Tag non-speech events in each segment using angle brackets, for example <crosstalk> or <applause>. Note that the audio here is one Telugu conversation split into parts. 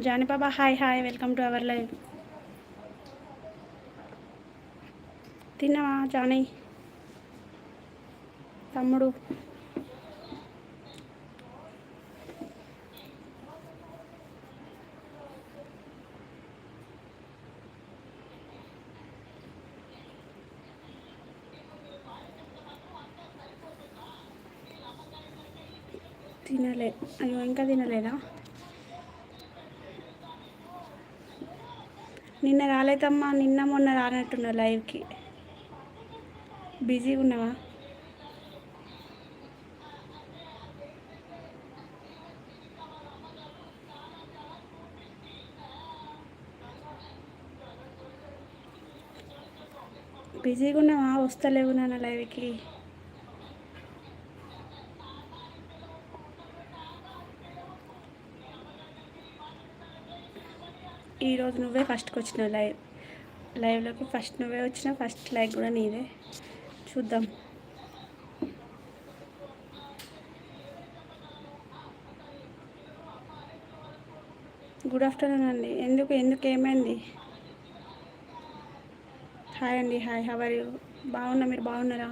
Jani Baba hi hi welcome to our live. తిన్నావా జానీ? తమ్ముడు? తినలే. అయ్యో ఇంకా తినలేదా? నిన్న రాలేదమ్మా నిన్న మొన్న రానట్టున్నా లైవ్కి. బిజీగా ఉన్నావా? బిజీగా ఉన్నావా? వస్తలేవు నాన్న లైవ్కి. ఈరోజు నువ్వే ఫస్ట్కి వచ్చినావు లైవ్ లైవ్లోకి ఫస్ట్ నువ్వే వచ్చిన ఫస్ట్ లైక్ కూడా నీదే. చూద్దాం. గుడ్ ఆఫ్టర్నూన్ అండి. ఎందుకు ఎందుకు ఏమైంది? హాయ్ అండి హాయ్ హవర్ యూ బాగున్నా మీరు బాగున్నారా?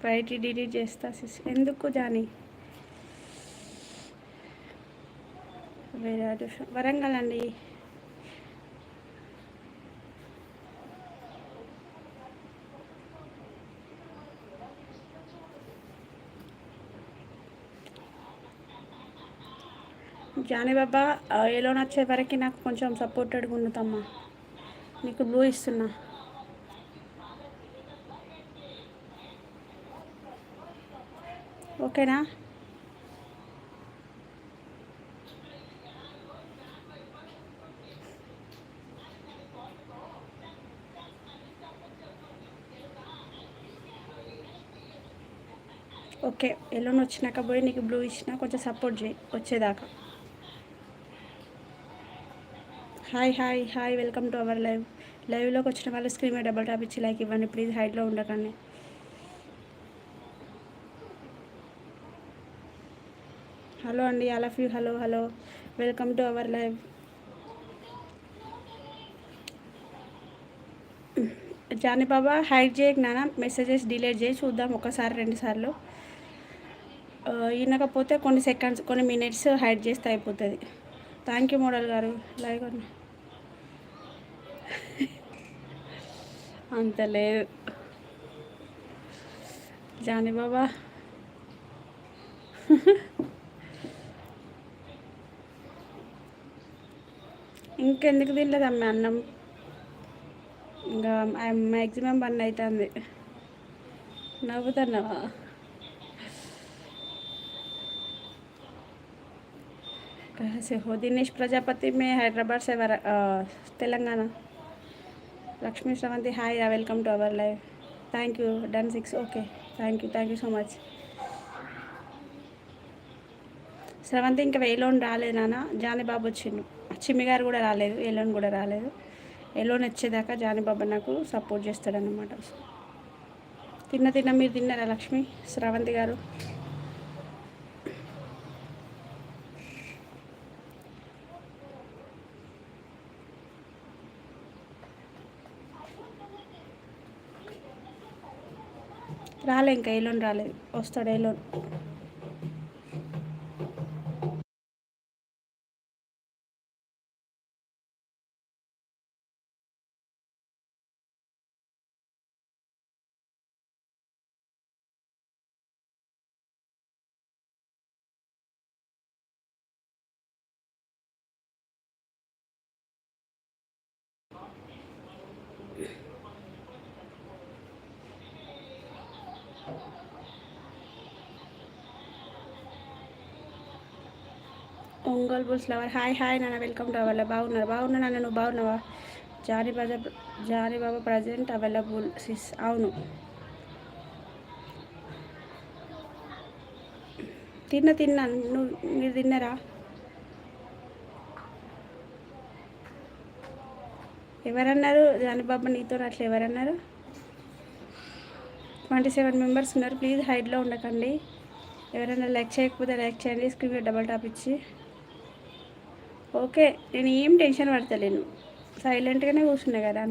ఫ్రైట్ డిలీట్ చేస్తా సిస్ ఎందుకు జానీ? వేరే వరంగల్ అండి. జానీ బాబా నచ్చే వరకు నాకు కొంచెం సపోర్టెడ్గా ఉండుతామ్మా నీకు బ్లూ ఇస్తున్నా. ఓకేనా? ఓకే ఎల్లోని వచ్చినాక పోయి నీకు బ్లూ ఇచ్చిన కొంచెం సపోర్ట్ చేయి వచ్చేదాకా. Hi hi hi welcome to our live లైవ్లోకి వచ్చిన వాళ్ళు స్క్రీన్ మీద డబల్ టాప్ ఇచ్చి లైక్ ఇవ్వండి ప్లీజ్ హైట్లో ఉండకండి. హలో అండి all of you hello hello welcome to our live Jani Baba hide చేయకు నాన్న మెసేజెస్ డిలీట్ చేసి చూద్దాం ఒకసారి రెండు సార్లు. వినకపోతే కొన్ని సెకండ్స్ కొన్ని మినిట్స్ హైడ్ చేస్తే అయిపోతుంది. థ్యాంక్ యూ మోడల్ గారు. లైవ్ అంత లేదు. జాని బాబా. ఇంకెందుకు తినలేదు అమ్మ అన్నం? ఇంకా మ్యాక్సిమం పని అవుతుంది నవ్వుతున్నావా? से हो दिनेश प्रजापति में हैदराबाद से Telangana Lakshmi Shravanti hi welcome to our live thank you done six okay thank you thank you so much Shravanti ఇంకా వేలోన్ రాలేదు నాన్న జానిబాబు వచ్చిండు చిమ్మి గారు కూడా రాలేదు ఎలోన్ కూడా రాలేదు ఎలోన్ వచ్చేదాకా జానిబాబు నాకు సపోర్ట్ చేస్తాడనమాట తిన్న తిన్న మీరు తిన్నారా లక్ష్మి శ్రవంతి గారు రాలే ఇంకా ఎలోన్ రాలేదు వస్తాడు Elon Ongole bulls lover. Hi hi నాన్న వెల్కమ్ టు అవైలబుల్ బాగున్నారు? బాగున్నా నాన్న నువ్వు బాగున్నావా? Jani Baba Jani Baba present available sis. అవును. తిన్న తిన్నా. నువ్వు మీరు తిన్నారా? ఎవరన్నారు? జానబాబు నీతో అట్లా ఎవరన్నారు? ట్వంటీ సెవెన్ మెంబర్స్ ఉన్నారు. ప్లీజ్ హైడ్లో ఉండకండి. ఎవరైనా లైక్ చేయకపోతే లైక్ చేయండి. స్క్రీన్ డబల్ టాప్ ఇచ్చి. ఓకే నేను ఏం టెన్షన్ పడతలేను. సైలెంట్గానే కూర్చున్నా కదా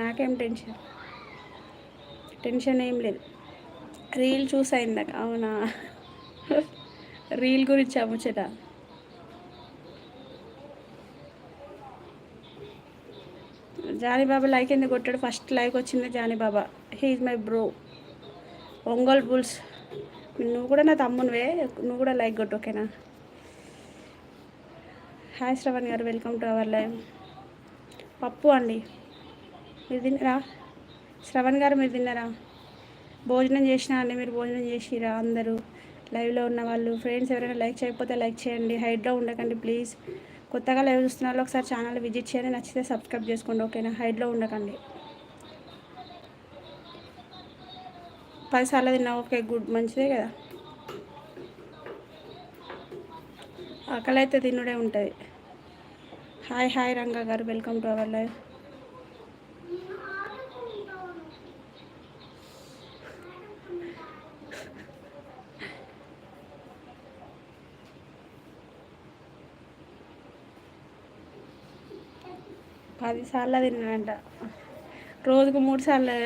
నాకేం టెన్షన్? టెన్షన్ ఏం లేదు. రీల్ చూసైందాక అవునా? రీల్ గురించి అమ్ముచట. జానీబాబా లైక్ ఎందుకు కొట్టాడు? ఫస్ట్ లైక్ వచ్చింది జానీబాబా. హీఈ్ మై బ్రో. ఒంగోల్ బుల్స్. నువ్వు కూడా నా తమ్మునివే నువ్వు కూడా లైక్ కొట్టు ఓకేనా? హాయ్ శ్రవణ్ గారు వెల్కమ్ టు అవర్ లైవ్. పప్పు అండి. మీరు తిన్నారా? శ్రవణ్ గారు మీరు తిన్నారా? భోజనం చేసినా అండి మీరు భోజనం చేసిరా అందరూ? లైవ్లో ఉన్న వాళ్ళు ఫ్రెండ్స్ ఎవరైనా లైక్ చేయకపోతే లైక్ చేయండి. హైడ్లో ఉండకండి ప్లీజ్. కొత్తగా లైవ్ చూస్తున్న ఒకసారి ఛానల్ విజిట్ చేయండి. నచ్చితే సబ్స్క్రైబ్ చేసుకోండి ఓకేనా? హైడ్లో ఉండకండి. పదిసార్లు తిన్నా ఓకే గుడ్. మంచిదే కదా? ఆకలి అయితే తినుడే ఉంటుంది. హాయ్ హాయ్ రంగా గారు వెల్కమ్ టు అవర్ లైవ్ పదిసార్లు తిన్నాడంట. రోజుకు మూడు సార్లు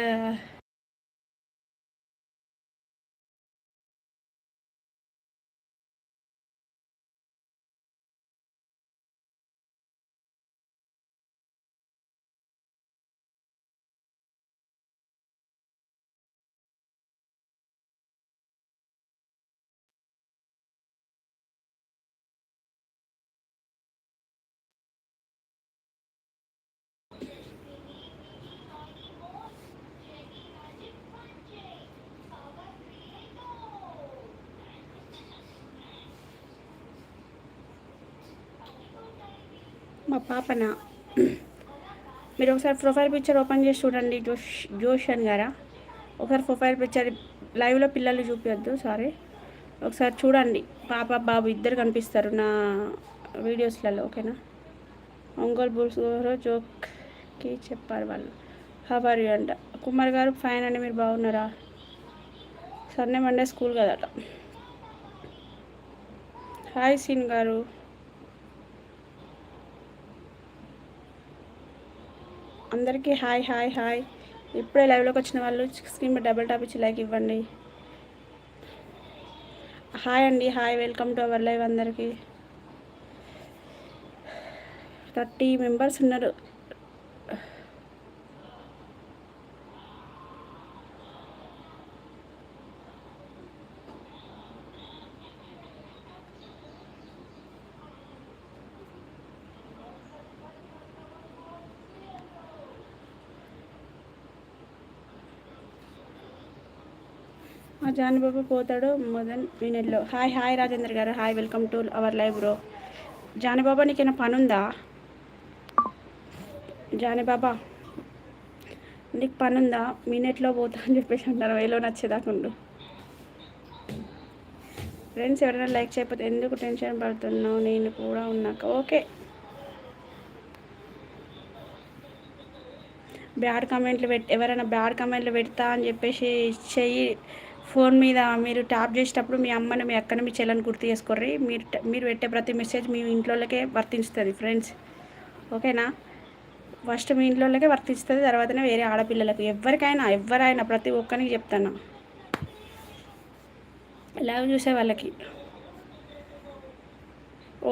మా పాపన మీరు ఒకసారి ప్రొఫైల్ పిక్చర్ ఓపెన్ చేసి చూడండి జోష్ జోషన్ గారా. ఒకసారి ప్రొఫైల్ పిక్చర్ లైవ్లో పిల్లలు చూపించద్దు సారీ. ఒకసారి చూడండి పాప బాబు ఇద్దరు కనిపిస్తారు నా వీడియోస్లలో ఓకేనా? ఒంగోలు బుల్స్ జోక్కి చెప్పారు వాళ్ళు. హవర్ యూ అంట. కుమార్ గారు ఫైన్ అండి మీరు బాగున్నారా? సర్నే మండే స్కూల్ కదట. హాయ్ సీన్ గారు. అందరికీ హాయ్ హాయ్ హాయ్. ఇప్పుడే లైవ్లోకి వచ్చిన వాళ్ళు స్క్రీన్ మీద డబుల్ టాప్ ఇచ్చి లైక్ ఇవ్వండి. హాయ్ అండి hi. Welcome to our live అందరికీ. థర్టీ మెంబర్స్ ఉన్నారు. జానిబాబు పోతాడు మదన్ వినెల్లో. హాయ్ హాయ్ రాజేంద్ర గారు. Hi welcome to our live bro. Janibaba నీకేనా పని ఉందా జానిబాబా నీకు పని ఉందా మినిట్లో పోతా అని చెప్పేసి అంటారు వేలో నచ్చేదాకుండు. ఫ్రెండ్స్ ఎవరైనా లైక్ చేయకపోతే ఎందుకు టెన్షన్ పడుతున్నావు? నేను కూడా ఉన్నాక ఓకే. బ్యాడ్ కమెంట్లు పెట్టి ఎవరైనా బ్యాడ్ కమెంట్లు పెడతా అని చెప్పేసి చెయ్యి ఫోన్ మీద మీరు ట్యాప్ చేసేటప్పుడు మీ అమ్మని మీ అక్కను మీ చెల్లని గుర్తు చేసుకోర్రి. మీరు మీరు పెట్టే ప్రతి మెసేజ్ మీ ఇంట్లోకే వర్తించుతుంది ఫ్రెండ్స్. ఓకేనా? ఫస్ట్ మీ ఇంట్లోకే వర్తిస్తుంది తర్వాతనే వేరే ఆడపిల్లలకు. ఎవరికైనా ఎవరైనా ప్రతి ఒక్కరికి చెప్తాను. లవ్ చూసే వాళ్ళకి.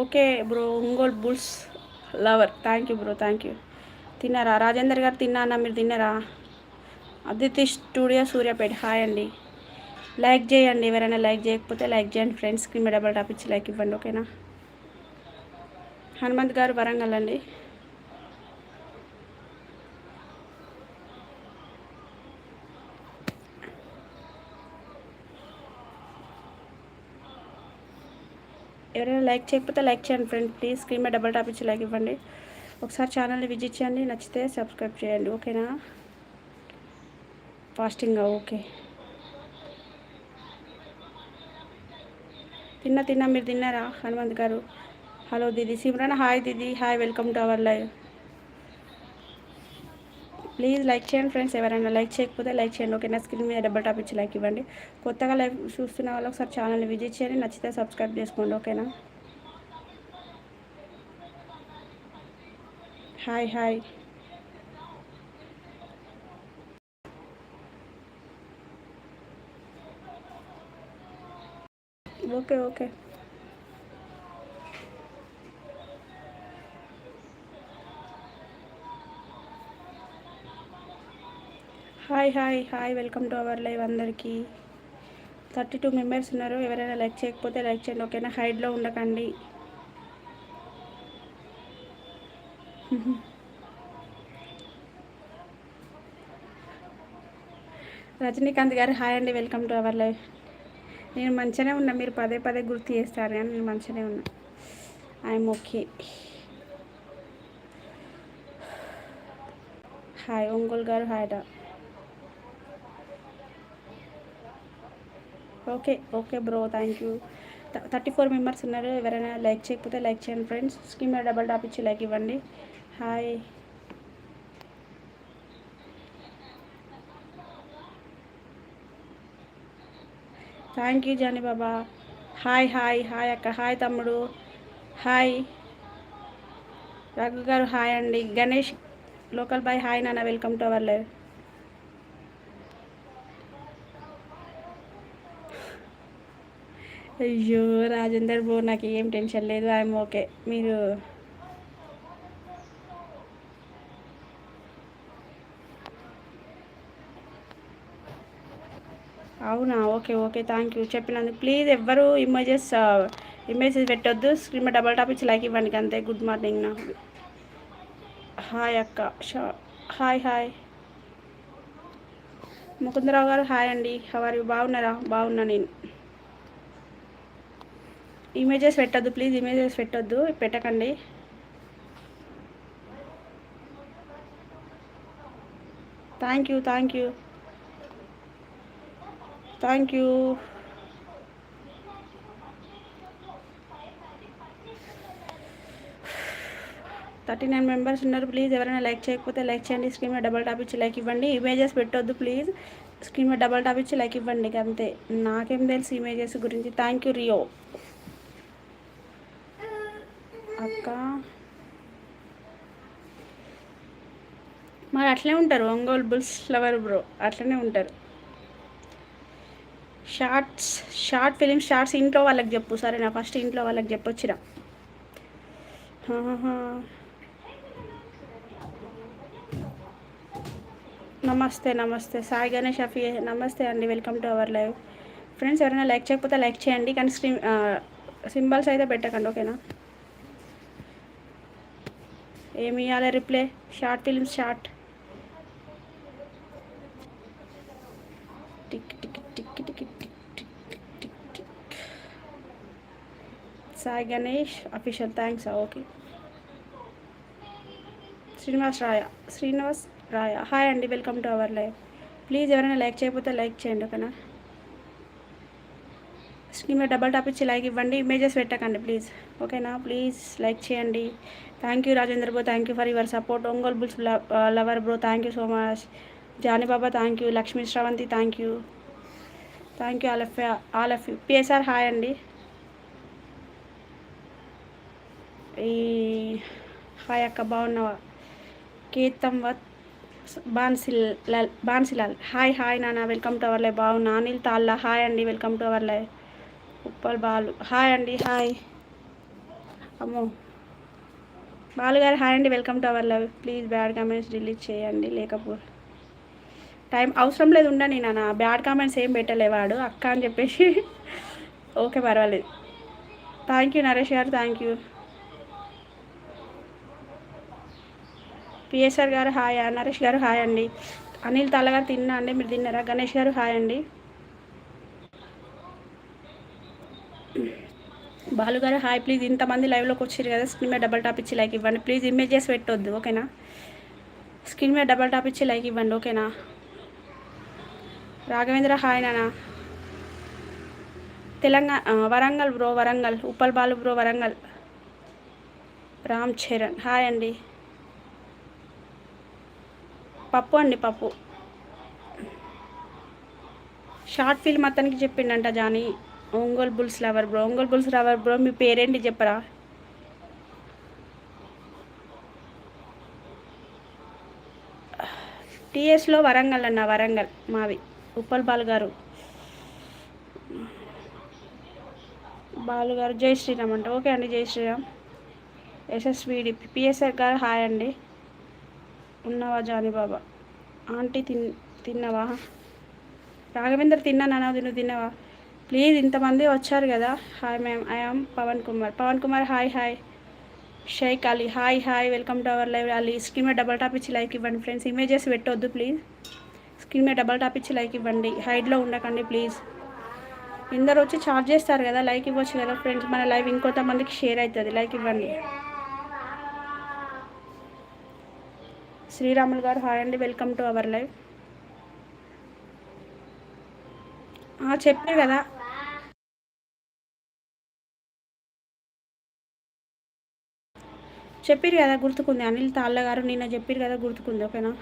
Okay bro Ongole bulls lover. Thank you bro thank you. తిన్నారా? రాజేందర్ గారు తిన్నా మీరు తిన్నారా? అదితి స్టూడియో సూర్యాపేట. హాయ్ అండి. లైక్ చేయండి. ఎవరైనా లైక్ చేయకపోతే లైక్ చేయండి ఫ్రెండ్స్కి మీ డబల్ టాప్ ఇచ్చి లైక్ ఇవ్వండి ఓకేనా? హనుమంత్ గారు వరంగల్ అండి. ఎవరైనా లైక్ చేయకపోతే లైక్ చేయండి ఫ్రెండ్ ప్లీజ్. స్క్రీన్ మీద డబల్ టాప్ ఇచ్చి లైక్ ఇవ్వండి. ఒకసారి ఛానల్ని విజిట్ చేయండి. నచ్చితే సబ్స్క్రైబ్ చేయండి ఓకేనా? ఫాస్టింగ్గా ఓకే. తిన్న తిన్న మీరు తిన్నారా? హనుమంత్ గారు. హలో దీది. Simran hi Didi. Hi welcome to our live. Please like చేయండి ఫ్రెండ్స్. ఎవరైనా లైక్ చేయకపోతే లైక్ చేయండి. ఓకే నా స్క్రీన్ మీద డబ్బల్ టాప్ ఇచ్చి లైక్ ఇవ్వండి. కొత్తగా లైవ్ చూస్తున్న వాళ్ళు ఒకసారి ఛానల్ని విజిట్ చేయండి. నచ్చితే సబ్స్క్రైబ్ చేసుకోండి. ఓకేనా? Hi hi. Okay okay hi hi hi welcome to our live అందరికీ. థర్టీ టూ మెంబర్స్ ఉన్నారు. ఎవరైనా లైక్ చేయకపోతే లైక్ చేయండి. ఓకేనా? హైడ్లో ఉండకండి. రజనీకాంత్ గారు హాయ్ అండి. వెల్కమ్ టు అవర్ లైవ్ నేను మంచిగానే ఉన్నా. మీరు పదే పదే గుర్తు చేస్తారు కానీ నేను మంచిగానే ఉన్నా. ఐఎమ్ ఓకే హాయ్ ఒంగోలు గారు హాయ్ డా? Okay okay bro thank you thirty four members ఉన్నారు. ఎవరైనా లైక్ చేయకపోతే లైక్ చేయండి ఫ్రెండ్స్ స్కీమ్ డబల్ టాప్ ఇచ్చి లైక్ ఇవ్వండి. Hi thank you Jani Baba hi hi hi అక్క. హాయ్ తమ్ముడు. హాయ్ రఘు గారు హాయ్ అండి. గణేష్ లోకల్ బాయ్ హాయ్ నాన్న. వెల్కమ్ టు అవర్ లైవ్ అయ్యో రాజేందర్ బో నాకు ఏం టెన్షన్ లేదు. ఐఎమ్ ఓకే మీరు అవునా? Okay okay. థ్యాంక్ యూ చెప్పినందుకు ప్లీజ్ ఎవ్వరు ఇమేజెస్ ఇమేజెస్ పెట్టొద్దు. స్క్రీన్ డబల్ టాప్ ఇచ్చి లైక్ ఇవ్వండి. అంతే. గుడ్ మార్నింగ్ నాకు హాయ్ అక్క. షా హాయ్ హాయ్ ముకుందరావు గారు హాయ్ అండి. హవర్ బాగున్నారా? బాగున్నా నేను. ఇమేజెస్ పెట్టద్దు. ప్లీజ్ ఇమేజెస్ పెట్టద్దు. పెట్టకండి. Thank you thank you thank you thirty nine members ఉన్నారు. ప్లీజ్ ఎవరైనా లైక్ చేయకపోతే లైక్ చేయండి. స్క్రీన్ మీద డబల్ టాప్ ఇచ్చి లైక్ ఇవ్వండి. ఇమేజెస్ పెట్టొద్దు ప్లీజ్ స్క్రీన్ మీద డబల్ టాప్ ఇచ్చి లైక్ ఇవ్వండి అంతే. నాకేం తెలుసు ఇమేజెస్ గురించి. థ్యాంక్ యూ రియో అక్క. మరి అట్లనే ఉంటారు ఒంగోలు బుల్స్ ఫ్లవర్ బ్రో. అట్లనే ఉంటారు. షార్ట్స్ షార్ట్ ఫిలిం షార్ట్స్ ఇంట్లో వాళ్ళకి చెప్పు. సరే నా ఫస్ట్ ఇంట్లో వాళ్ళకి చెప్పొచ్చిరా. నమస్తే నమస్తే. సాయి గణేష్ అఫీ నమస్తే అండి. Welcome to our live. Friends ఎవరైనా లైక్ చేయకపోతే లైక్ చేయండి కానీ స్క్రీన్ సింబల్స్ అయితే పెట్టకండి ఓకేనా? ఏమి ఇవ్వాలి reply? Short films short. Tick tick tick tick tick tick tick tick Sai Ganesh official thanks okay Srinivas Raya Srinivas Raya. Hi అండి welcome to our live please ఎవరైనా లైక్ చేయకపోతే లైక్ చేయండి ఓకేనా స్క్రీన్ మీద డబల్ టాప్ ఇచ్చి లైక్ ఇవ్వండి. ఇమేజెస్ పెట్టకండి ప్లీజ్ ఓకేనా ప్లీజ్ లైక్ చేయండి. Thank you Rajendra bro thank you for your support Ongole bulls lover bro thank you so much Janibaba thank you Lakshmi Sravanthi thank you thank you all of all of you PSR hi అండి. ఈ హాయ్ అక్క బాగున్నావా? కీర్తం వత్ బాన్సిల్ బాన్సిలాల్. హాయ్ హాయ్ నాన్న వెల్కమ్ టు అవర్ లైవ్ బాగున్నా? అనిల్ తాల్లా హాయ్ అండి welcome to our live Uppal Balu hi అండి హాయ్ అమ్మో. బాలుగారు హాయ్ అండి welcome to our live please bad comments delete చేయండి లేకపోతే టైం అవసరం లేదు ఉండని నాన్న బ్యాడ్ కామెంట్స్ ఏం పెట్టలేవాడు అక్క అని చెప్పేసి. <laughs> ఓకే పర్వాలేదు. థ్యాంక్ యూ నరేష్ గారు థ్యాంక్ యూ పిఎస్ఆర్ గారు హాయ్ నరేష్ గారు హాయ్ అండి. అనిల్ తల్లగారు తిన్నా అండి మీరు తిన్నారా? గణేష్ గారు హాయ్ అండి. బాలుగారు హాయ్ ప్లీజ్ ఇంతమంది లైవ్లోకి వచ్చారు కదా స్క్రీన్ మీద డబల్ టాప్ ఇచ్చి లైక్ ఇవ్వండి. ప్లీజ్ ఇమేజెస్ పెట్టొద్దు ఓకేనా స్క్రీన్ మీద డబల్ టాప్ ఇచ్చి లైక్ ఇవ్వండి ఓకేనా రాఘవేంద్ర హాయ్ నానా Telangana Warangal bro Warangal. Uppal Balu bro Warangal. Ram Charan. Hi అండి. పప్పు అండి పప్పు. షార్ట్ ఫిల్మ్ అతనికి చెప్పిండంట Johnny. Ongole bulls lover bro. Ongole bulls lover bro మీ పేరేంటి చెప్పరా? టీఎస్లో వరంగల్ అన్న వరంగల్ మావి. ఉప్పల్ బాలు గారు. బాలు గారు జై శ్రీరామ్ అంట. ఓకే అండి జై శ్రీరామ్. ఎస్ఎస్విడి పిఎస్ఆర్ గారు హాయ్ అండి. ఉన్నావా జానీ బాబా? ఆంటీ తిన్ తిన్నావా? రాఘవేంద్ర తిన్నాను నువ్వు తిన్నావా? ప్లీజ్ ఇంతమంది వచ్చారు కదా. Hi ma'am I am Pavan Kumar. Pavan Kumar hi hi. Sheikh Ali hi hi. Welcome to our live Ali. Screen మీద డబల్ టాప్ ఇచ్చి లైక్ ఇవ్వండి ఫ్రెండ్స్. ఇమేజెస్ పెట్టొద్దు ప్లీజ్. స్క్రీన్ మీద డబల్ టాప్ ఇచ్చి లైక్ ఇవ్వండి. హైడ్లో ఉండకండి ప్లీజ్. ఇందరు వచ్చి ఛార్జ్ చేస్తారు కదా లైక్ ఇవ్వచ్చు కదా ఫ్రెండ్స్. మన లైవ్ ఇంకొంతమందికి షేర్ అవుతుంది లైక్ ఇవ్వండి. శ్రీరాములు గారు హాయ్ అండి. వెల్కమ్ టు అవర్ లైవ్ చెప్పారు కదా. చెప్పారు కదా గుర్తుకుంది. అనిల్ తాళ్ళ గారు నిన్న చెప్పారు కదా గుర్తుకుంది. ఓకేనా?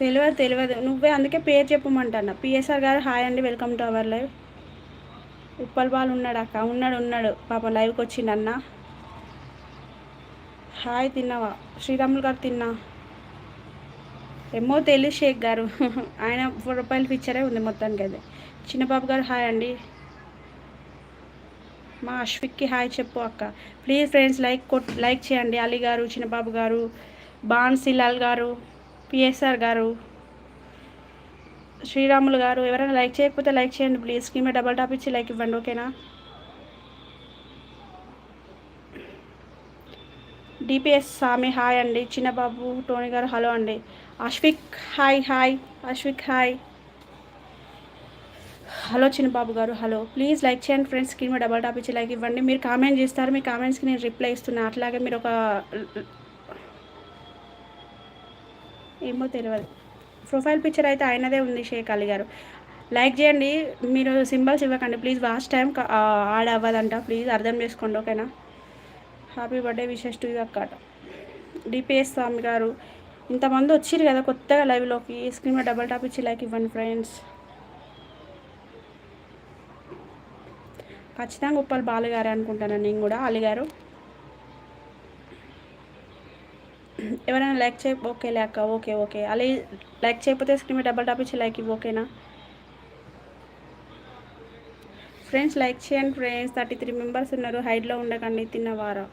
తెలియదు తెలియదు నువ్వే అందుకే పేరు చెప్పమంటాను? పిఎస్ఆర్ గారు హాయ్ అండి welcome to our live. Uppal Bal ఉన్నాడు అక్క. ఉన్నాడు ఉన్నాడు. పాప లైవ్కి వచ్చిండన్న హాయ్ తిన్నావా? శ్రీరాములు గారు తిన్నా. ఏమో తెలియదు షేక్ గారు. <laughs> ఆయన ఫోర్ రూపాయల పిక్చరే ఉంది మొత్తానికి అదే చిన్నబాబు గారు హాయ్ అండి. మా అశ్విక్కి హాయ్ చెప్పు అక్క. ప్లీజ్ ఫ్రెండ్స్ లైక్ కొట్ లైక్ చేయండి. అలీ గారు చిన్నబాబు గారు బాన్సిలాల్ గారు. పిఎస్ఆర్ గారు శ్రీరాములు గారు ఎవరైనా లైక్ చేయకపోతే లైక్ చేయండి ప్లీజ్. స్క్రీన్ మీద డబల్ టాప్ ఇచ్చి లైక్ ఇవ్వండి ఓకేనా? డిపిఎస్ స్వామి హాయ్ అండి. చిన్నబాబు టోనీ గారు హలో అండి. Ashwik hi hi. Ashwik hi. Hello Chinnababu గారు హలో. ప్లీజ్ లైక్ చేయండి ఫ్రెండ్స్. స్క్రీన్ మీద డబల్ టాప్ ఇచ్చి లైక్ ఇవ్వండి. మీరు కామెంట్ చేస్తారు మీ కామెంట్స్కి నేను రిప్లై ఇస్తున్నాను అట్లాగే మీరు ఒక ఏమో తెలియదు ప్రొఫైల్ పిక్చర్ అయితే ఆయనదే ఉంది షేక్ అలీ గారు. లైక్ చేయండి మీరు సింబల్స్ ఇవ్వకండి ప్లీజ్ లాస్ట్ టైం ఆడ్ అవ్వదంట ప్లీజ్ అర్థం చేసుకోండి ఓకేనా? హ్యాపీ బర్త్డే విషెస్ టు అక్కట డిపిఎస్ స్వామి గారు ఇంతమంది వచ్చిరు కదా కొత్తగా లైవ్లోకి స్క్రీన్ మీద డబల్ టాప్ ఇచ్చి లైక్ ఇవ్వండి ఫ్రెండ్స్. ఖచ్చితంగా ఉప్పల్ బాలుగారు అనుకుంటాను నేను కూడా అలిగారు ఎవరైనా లైక్ చేయ ఓకే లేక ఓకే ఓకే. అలా లైక్ చేయకపోతే స్క్రీన్ మీద డబల్ టాప్ ఇచ్చి లైక్ ఇవ్వు ఓకేనా? ఫ్రెండ్స్ లైక్ చేయండి ఫ్రెండ్స్. థర్టీ త్రీ మెంబర్స్ ఉన్నారు. హైడ్లో ఉండకండి. తిన్నవారా?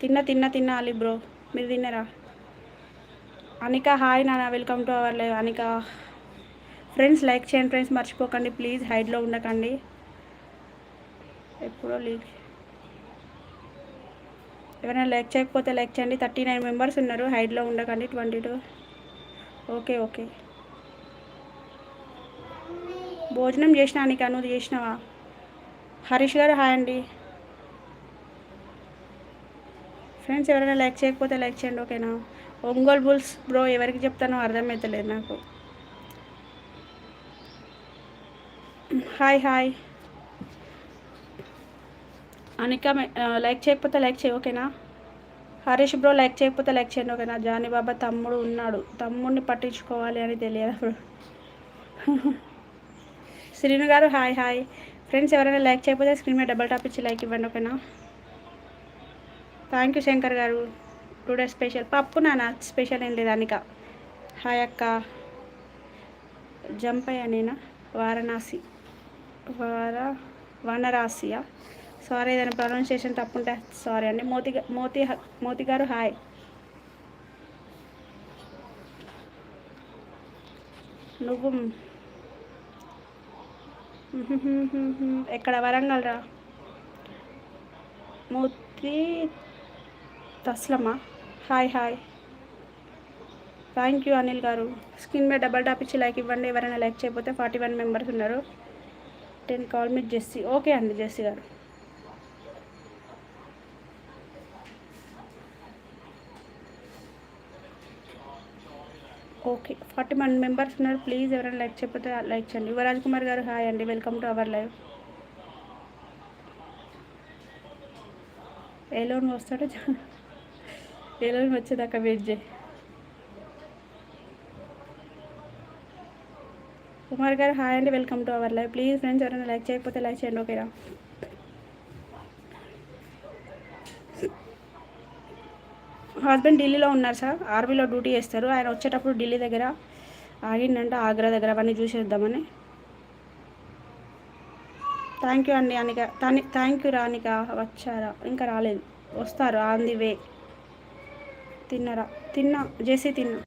తిన్న తిన్న తిన్నాలి అలీ బ్రో. మీరు తిన్నరా? అనిక హాయ్ నాన్న. Welcome to our live Anika. Friends like చేయండి ఫ్రెండ్స్. మర్చిపోకండి. ప్లీజ్ హైడ్లో ఉండకండి. ఎప్పుడో లీక్. ఎవరైనా లైక్ చేయకపోతే లైక్ చేయండి. థర్టీ నైన్ మెంబర్స్ ఉన్నారు. హైడ్లో ఉండకండి. Twenty two. Okay okay. భోజనం చేసినా నీకు అను చేసినావా? హరీష్ గారు హాయ్ అండి. ఫ్రెండ్స్ ఎవరైనా లైక్ చేయకపోతే లైక్ చేయండి ఓకేనా? ఒంగోలు బుల్స్ బ్రో ఎవరికి చెప్తానో అర్థమవుతలేదు నాకు. Hi hi. అనిక లైక్ చేయకపోతే లైక్ చేయి ఓకేనా? హరీష్ బ్రో లైక్ చేయకపోతే లైక్ చేయండి ఓకేనా? జానీ బాబా తమ్ముడు ఉన్నాడు. తమ్ముడిని పట్టించుకోవాలి అని తెలియదు <laughs> శ్రీను గారు హాయ్ హాయ్ ఫ్రెండ్స్ ఎవరైనా లైక్ చేయకపోతే స్క్రీన్ మీద డబల్ టాప్ ఇచ్చి లైక్ ఇవ్వండి ఓకేనా? థ్యాంక్ యూ శంకర్ గారు. టుడే స్పెషల్ పప్పు నాన్న స్పెషల్ ఏం లేదు అనిక. హాయ్ అక్క. జంప్ అయ్యా నేను? వారణాసి. వార వానరాసియా సారీ ఏదైనా ప్రొనౌన్సియేషన్ తప్పుంటే సారీ అండి. మోతి మోతి మోతి గారు హాయ్. నువ్వు ఎక్కడ వరంగల్ రా? Moti తస్లమా? Hi hi. Thank you Anil గారు. స్క్రీన్ మీద డబల్ టాప్ ఇచ్చి లైక్ ఇవ్వండి. ఎవరైనా లైక్ చేయకపోతే ఫార్టీ వన్ మెంబర్స్ ఉన్నారు. Ten call me Jessie. Okay అండి జెస్సీ గారు. ఓకే. ఫార్టీ వన్ మెంబర్స్ ఉన్నారు. ప్లీజ్ ఎవరైనా లైక్ చెప్పితే లైక్ చేయండి. యువరాజ్ కుమార్ గారు హాయ్ అండి. Welcome to our live. ఏ లోన్ వస్తాడో? ఏ లోన్ వచ్చేదాకా వెయిట్ కుమార్ గారు హాయ్ అండి. Welcome to our live. Please friends ఎవరైనా లైక్ చేయకపోతే లైక్ చేయండి. ఓకేనా? హస్బెండ్ ఢిల్లీలో ఉన్నారు సార్. ఆర్మీలో డ్యూటీ చేస్తారు. ఆయన వచ్చేటప్పుడు ఢిల్లీ దగ్గర ఆగిందంట ఆగ్రా దగ్గర అవన్నీ చూసేద్దామని. థ్యాంక్ యూ అండి అనిక. థ్యాంక్ యూ రానిక వచ్చారా? ఇంకా రాలేదు. వస్తారు. On the way. తిన్నరా? తిన్నా. జేసీ తిన్నా.